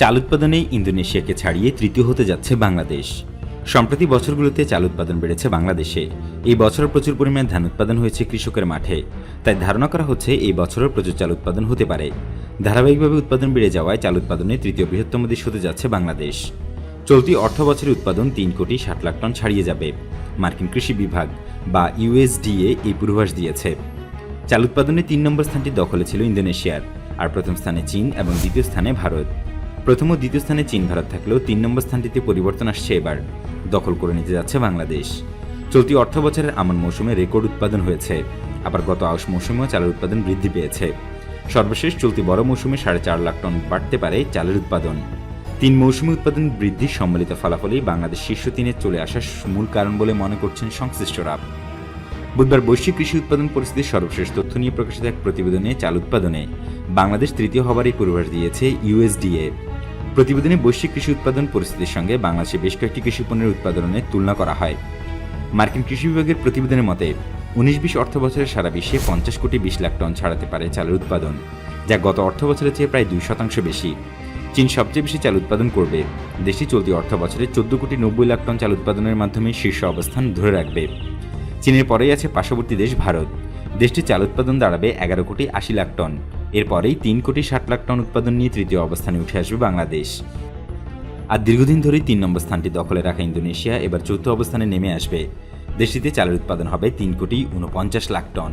চাল উৎপাদনে ইন্দোনেশিয়াকে ছাড়িয়ে তৃতীয় হতে যাচ্ছে বাংলাদেশ। সম্প্রতি বছরগুলোতে চাল উৎপাদন বেড়েছে বাংলাদেশে। এই বছর প্রচুর পরিমাণে ধান উৎপাদন হয়েছে কৃষকের মাঠে। তাই ধারণা করা হচ্ছে এই বছরও প্রচুর চাল উৎপাদন হতে পারে। ধারাবাহিকভাবে উৎপাদন বেড়ে যাওয়ায় চাল উৎপাদনে তৃতীয় বৃহত্তম দেশ হতে যাচ্ছে বাংলাদেশ। চলতি অর্থ বছরের উৎপাদন তিন কোটি ষাট লাখ টন ছাড়িয়ে যাবে। মার্কিন কৃষি বিভাগ বা ইউএসডিএ এই পূর্বাভাস দিয়েছে। চাল উৎপাদনে তিন নম্বর স্থানটি দখলে ছিল ইন্দোনেশিয়ার, আর প্রথম স্থানে চীন এবং দ্বিতীয় স্থানে ভারত। প্রথম ও দ্বিতীয় স্থানে চীন, ভারত থাকলেও তিন নম্বর স্থানটিতে পরিবর্তন আসছে এবার। দখল করে নিতে যাচ্ছে বাংলাদেশ। চলতি অর্থ বছরের আমন মৌসুমে রেকর্ড উৎপাদন হয়েছে। আবার গত আউশ মৌসুমেও চালের উৎপাদন বৃদ্ধি পেয়েছে। সর্বশেষ চলতি বড় মৌসুমে সাড়ে চার লাখ টন বাড়তে পারে চালের উৎপাদন। তিন মৌসুমে উৎপাদন বৃদ্ধির সম্মিলিত ফলাফলেই বাংলাদেশ শীর্ষ তিনে চলে আসার মূল কারণ বলে মনে করছেন সংশ্লিষ্টরা। বুধবার বৈশ্বিক কৃষি উৎপাদন পরিস্থিতির সর্বশেষ তথ্য নিয়ে প্রকাশিত এক প্রতিবেদনে চাল উৎপাদনে বাংলাদেশ তৃতীয় হবারই পূর্বাভাস দিয়েছে ইউএসডিএ প্রতিবেদনে বৈশ্বিক কৃষি উৎপাদন পরিস্থিতির সঙ্গে বাংলাদেশে বেশ কয়েকটি কৃষি পণ্যের উৎপাদনের তুলনা করা হয়। মার্কিন কৃষি বিভাগের প্রতিবেদনের মতে, উনিশ বিশ অর্থ বছরে সারা বিশ্বে পঞ্চাশ কোটি বিশ লাখ টন ছাড়াতে পারে চালের উৎপাদন, যা গত অর্থ বছরের চেয়ে প্রায় দুই শতাংশ বেশি। চীন সবচেয়ে বেশি চাল উৎপাদন করবে। দেশটি চলতি অর্থ বছরে চোদ্দ কোটি নব্বই লাখ টন চাল উৎপাদনের মাধ্যমে শীর্ষ অবস্থান ধরে রাখবে। চীনের পরেই আছে পার্শ্ববর্তী দেশ ভারত। দেশটির চাল উৎপাদন দাঁড়াবে এগারো কোটি আশি লাখ টন। এরপরেই তিন কোটি ষাট লাখ টন উৎপাদন নিয়ে তৃতীয় অবস্থানে উঠে আসবে বাংলাদেশ। আর দীর্ঘদিন ধরেই তিন নম্বর স্থানটি দখলে রাখা ইন্দোনেশিয়া, এবার চতুর্থ অবস্থানে নেমে আসবে। দেশটিতে চালের উৎপাদন হবে তিন কোটি উনপঞ্চাশ লাখ টন।